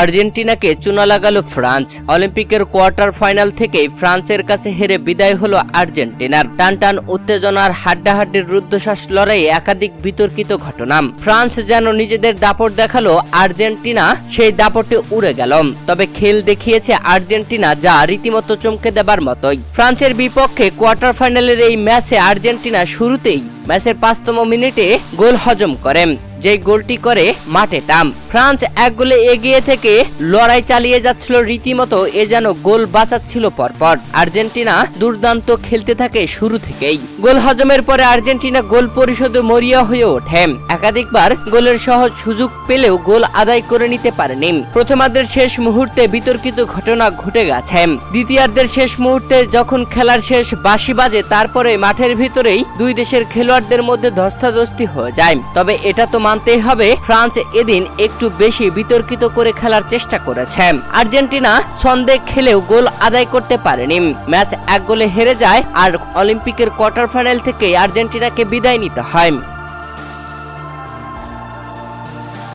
আর্জেন্টিনাকে চুনা লাগালো ফ্রান্স। অলিম্পিকের কোয়ার্টার ফাইনাল থেকেই ফ্রান্সের কাছে হেরে বিদায় হলো আর্জেন্টিনার। টান টান উত্তেজনার হাড্ডাহাড্ডির রুদ্ধশ্বাস লড়াইয়ে একাধিক বিতর্কিত ঘটনা। ফ্রান্স যেন নিজেদের দাপট দেখাল, আর্জেন্টিনা সেই দাপটে উড়ে গেল। তবে খেল দেখিয়েছে আর্জেন্টিনা যা রীতিমতো চমকে দেবার মতোই। ফ্রান্সের বিপক্ষে কোয়ার্টার ফাইনালের এই ম্যাচে আর্জেন্টিনা শুরুতেই ম্যাচের পাঁচতম মিনিটে গোল হজম করে যে গোলটি করে মাঠে টাম ফ্রান্স এক গোলে এগিয়ে থেকে লড়াই চালিয়ে যাচ্ছিল রীতিমতো, এ যেন গোল বাঁচাচ্ছিল পরপর। আর্জেন্টিনা দুর্দান্ত খেলতে থাকে শুরু থেকেই। গোল হজমের পরে আর্জেন্টিনা গোল পরিশোধে মরিয়া হয়ে ওঠে। একাধিকবার গোলের সহজ সুযোগ পেলেও গোল আদায় করে নিতে পারেনি। প্রথমার্ধের শেষ মুহূর্তে বিতর্কিত ঘটনা ঘটে গেছে। দ্বিতীয়ার্ধের শেষ মুহূর্তে যখন খেলার শেষ বাঁশি বাজে, তারপরে মাঠের ভিতরেই দুই দেশের খেলোয়াড়দের মধ্যে ধস্তাধস্তি হয়ে যায়। তবে এটা তো মানতেই হবে, ফ্রান্স এদিন একটু বেশি বিতর্কিত করে খেলার চেষ্টা করেছে। আর্জেন্টিনা ছন্দে খেলেও গোল আদায় করতে পারেনি। ম্যাচ এক গোলে হেরে যায় আর অলিম্পিকের কোয়ার্টার ফাইনাল থেকে আর্জেন্টিনাকে বিদায় নিতে হয়।